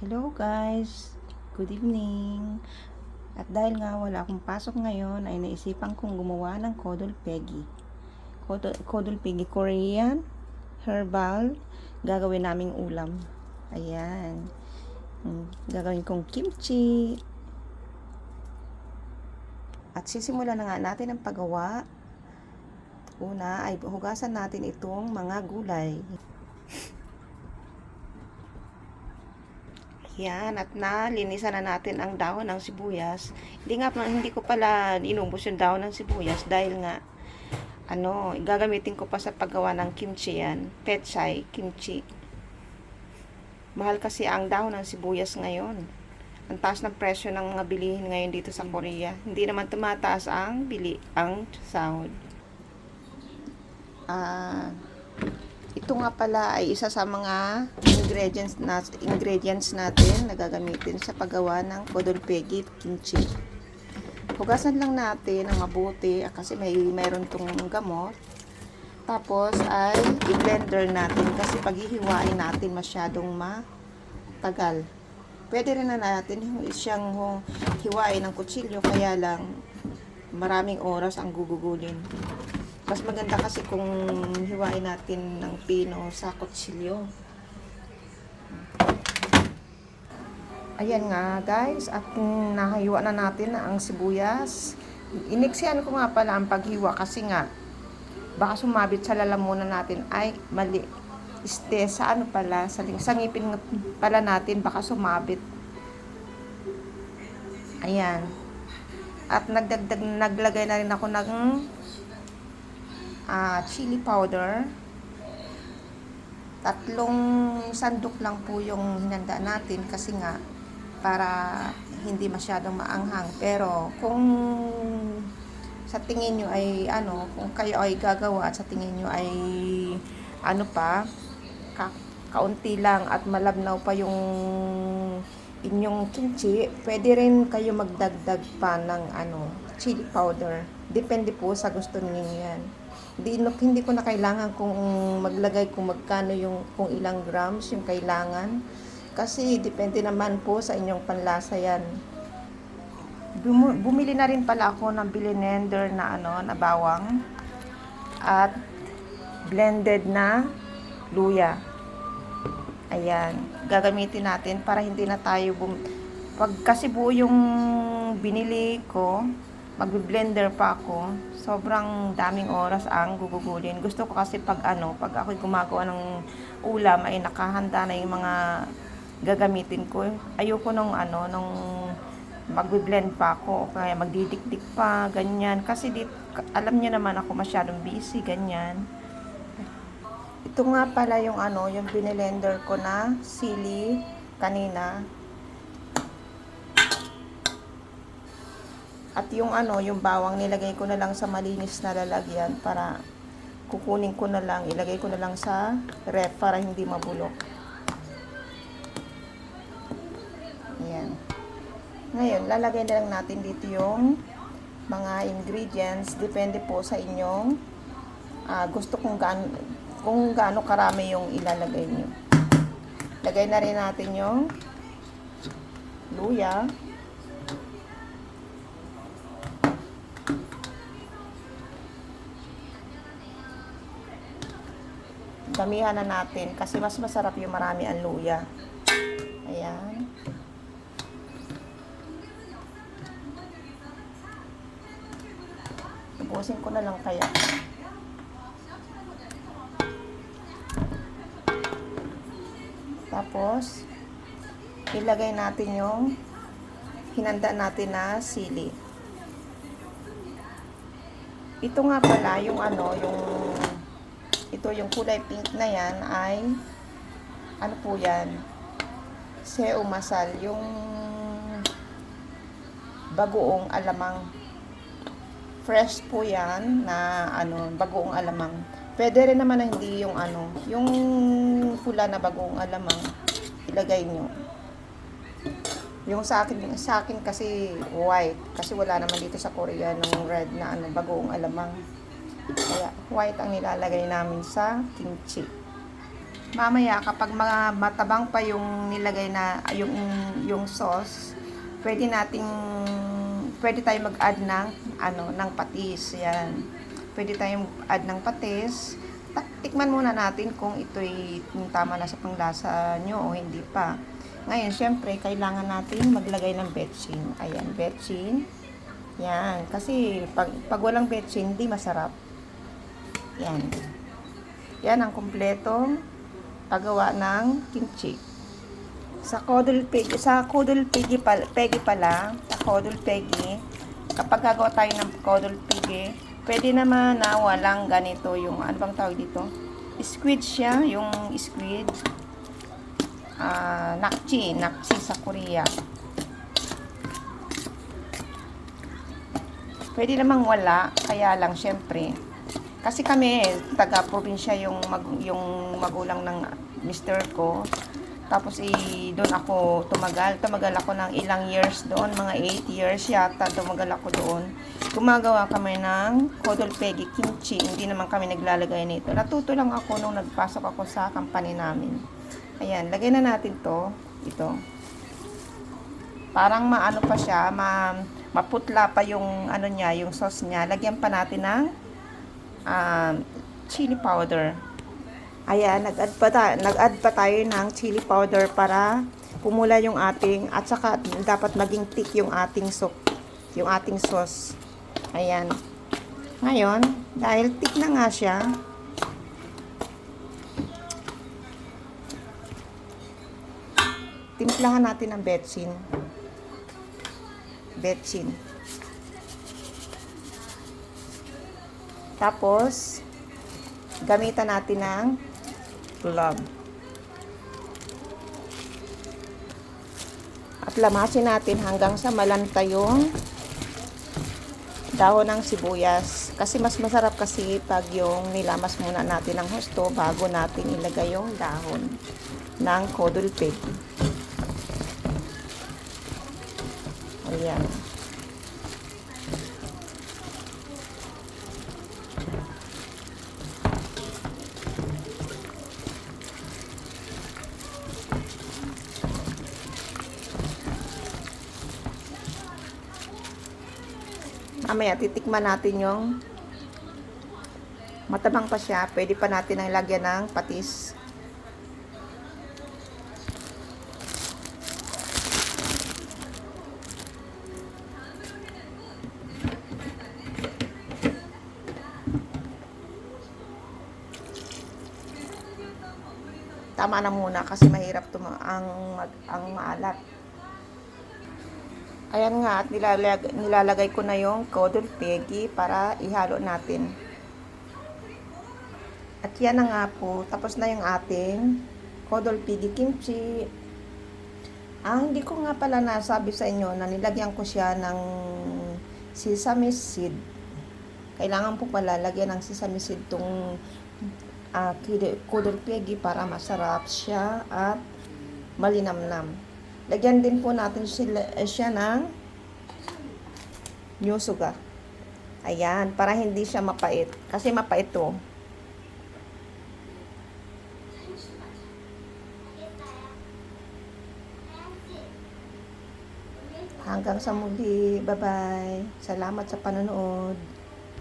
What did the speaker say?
Hello guys, good evening. At dahil nga wala akong pasok ngayon, ay naisipan kong gumawa ng Kodol Peggy. Kodol, Kodol Peggy Korean, herbal, gagawin naming ulam. Ayan. Mm, Gagawin kong kimchi. At sisimulan na nga natin ang paggawa. Una ay hugasan natin itong mga gulay. Yan, at nalinisan na natin ang dahon ng sibuyas. Hindi nga, hindi ko pala inubos yung dahon ng sibuyas dahil nga, ano, gagamitin ko pa sa paggawa ng kimchi yan. Petsai, kimchi. Mahal kasi ang dahon ng sibuyas ngayon. Ang taas ng presyo ng mga bilihin ngayon dito sa Korea. Hindi naman tumataas ang bili, ang sahod. Ah, ito nga pala ay isa sa mga ingredients, na, ingredients natin na gagamitin sa paggawa ng kodolpegi kimchi. Hugasan lang natin ng mabuti ah, kasi may mayroon tong gamot. Tapos ay i-blender natin kasi paghihiwain natin masyadong matagal. Pwede rin na natin siyang hu- hiwain ng kutsilyo kaya lang maraming oras ang gugugulin. Mas maganda kasi kung hiwain natin ng pino sa kutsilyo. Ayan nga guys, at nahiwa na natin ang sibuyas. Iniksihan ko nga pala ang paghiwa kasi nga baka sumabit sa lalamunan natin ay mali. Este, sa ano pala, sa, sa ngipin pala natin baka sumabit. Ayan. At nagdagdag, naglagay na rin ako ng ah, chili powder. Tatlong sandok lang po yung hinanda natin kasi nga para hindi masyadong maanghang. Pero kung sa tingin nyo ay ano, kung kayo ay gagawa at sa tingin nyo ay ano pa, ka, kaunti lang at malabnaw pa yung inyong kimchi, pwede rin kayo magdagdag pa ng ano, chili powder. Depende po sa gusto niyo yan. Hindi, hindi ko na kailangan kung maglagay kung magkano yung, kung ilang grams yung kailangan. Kasi depende naman po sa inyong panlasa yan. Bumili na rin pala ako ng bilinender na ano, na bawang. At blended na luya. Ayan, gagamitin natin para hindi na tayo bum... Pag kasi buo yung binili ko, magbe-blender pa ako, sobrang daming oras ang gugugulin. Gusto ko kasi pag ano, pag ako gumagawa ng ulam ay nakahanda na yung mga gagamitin ko. Ayoko nung ano, nung magbe-blend pa ako kaya magdidikdik pa, ganyan. Kasi dit, alam niyo naman ako masyadong busy, ganyan. Ito nga pala yung ano, yung binilender ko na sili kanina. At yung ano, yung bawang nilagay ko na lang sa malinis na lalagyan para kukunin ko na lang, ilagay ko na lang sa ref para hindi mabulok. Ngayon, lalagay na lang natin dito yung mga ingredients. Depende po sa inyong ah, gusto kung gaano, kung gaano karami yung ilalagay nyo. Lagay na rin natin yung luya. Damihan na natin kasi mas masarap yung marami ang luya. Ayan. Ubusin ko na lang kaya. Tapos, ilagay natin yung hinanda natin na sili. Ito nga pala, yung ano, yung ito yung kulay pink na yan ay ano po yan? Seo yung bagoong alamang. Fresh po yan na ano, bagoong alamang. Pwede rin naman na hindi yung ano, yung pula na bagoong alamang ilagay nyo. Yung sa akin, sa akin kasi white. Kasi wala naman dito sa Korea ng red na ano, bagoong alamang. Kaya white ang nilalagay namin sa kimchi. mamaya kapag mga matabang pa yung nilagay na yung yung sauce, pwede nating pwede tayong mag-add ng ano ng patis. Yan. Pwede tayong add ng patis. Tikman muna natin kung ito'y tama na sa panglasa nyo o hindi pa. Ngayon, syempre, kailangan natin maglagay ng betchin. Ayan, betchin. Yan. Kasi pag, pag walang betchin, hindi masarap. Yan. Yan ang kumpletong paggawa ng kimchi. Sa Kodul Pegi, sa Kodul Pegi pala, Pegi pala, sa Kodul Pegi, kapag gagawa tayo ng Kodul Pegi, pwede naman na walang ganito yung, ano bang tawag dito? Squid siya, yung squid. Ah, nakchi, nakchi sa Korea. Pwede namang wala, kaya lang syempre. Kasi kami, taga-probinsya yung, mag, yung magulang ng mister ko. Tapos i doon ako tumagal. Tumagal ako ng ilang years doon, mga 8 years yata tumagal ako doon. Gumagawa kami ng kodolpegi kimchi. Hindi naman kami naglalagay nito. Natuto lang ako nung nagpasok ako sa company namin. Ayan, lagay na natin to. Ito. Parang maano pa siya, ma, maputla pa yung ano niya, yung sauce niya. Lagyan pa natin ng um, chili powder. Ayan, nag-add pa, ta- nag-add pa tayo ng chili powder para pumula yung ating, at saka dapat maging thick yung ating soup, yung ating sauce. Ayan. Ngayon, dahil thick na nga siya, timplahan natin ng betsin. Betsin. Tapos, gamitan natin ng glove. At lamasin natin hanggang sa malanta yung dahon ng sibuyas. Kasi mas masarap kasi pag yung nilamas muna natin ng husto bago natin ilagay yung dahon ng kodul pig. Ayan. Mamaya titikman natin yung matabang pa siya. Pwede pa natin ang lagyan ng patis. Tama na muna kasi mahirap tuma ang ang maalat. Ayan nga, at nilalag, nilalagay ko na yung kodol pegi para ihalo natin. At yan na nga po, tapos na yung ating kodol pegi kimchi. Ah, hindi ko nga pala nasabi sa inyo na nilagyan ko siya ng sesame seed. Kailangan po pala lagyan ng sesame seed tong uh, kodol pegi para masarap siya at malinamnam. Lagyan din po natin sila, eh, siya ng new sugar. Ayan, para hindi siya mapait. Kasi mapait to. Hanggang sa muli. Bye-bye. Salamat sa panonood.